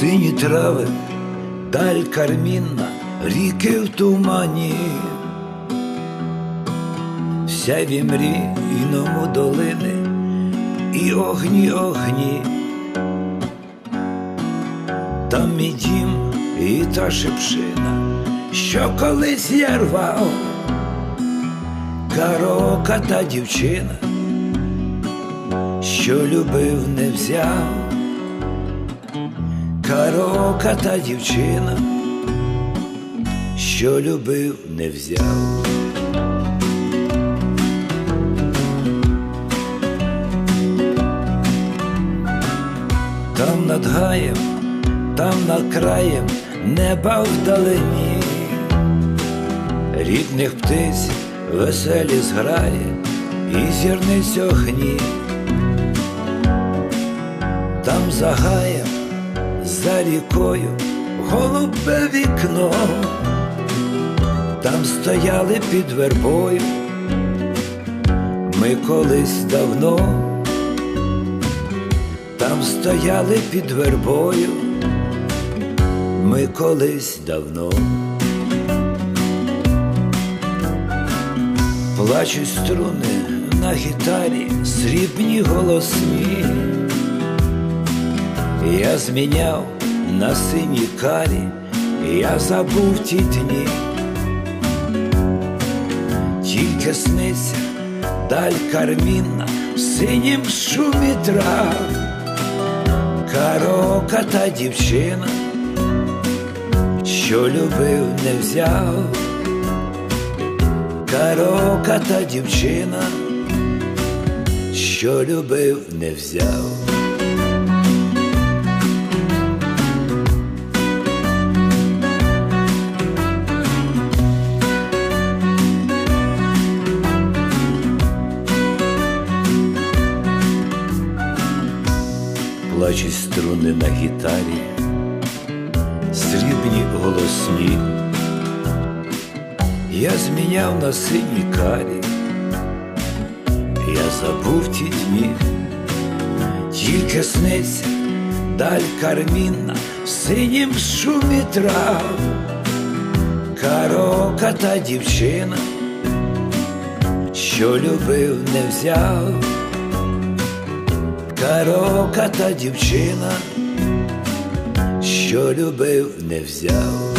Сині трави, даль кармінна, ріки в тумані, сяві мрійному долини і огні, огні, там мій дім і та шипшина, що колись я рвав, карока та дівчина, що любив, не взяв. Карока та дівчина, що любив, не взяв. Там над гаєм, там над краєм неба вдалині, рідних птиць веселі зграє і зірниць огні, там за гаєм за рікою голубе вікно, там стояли під вербою, ми колись давно, там стояли під вербою, ми колись давно. Плачуть струни на гітарі, срібні голосні. Я зміняв на синій карі, я забув ті дні, тільки сниться даль кармінна в синім шумі трав, карока та дівчина, що любив, не взяв, карока та дівчина, що любив, не взяв. Плачуть струни на гітарі, срібні голосні, я зміняв на синій карі, я забув ті дні, тільки сниться даль кармінна в синім шумі трав, карока та дівчина, що любив, не взяв. Карока та дівчина, що любив, не взяв.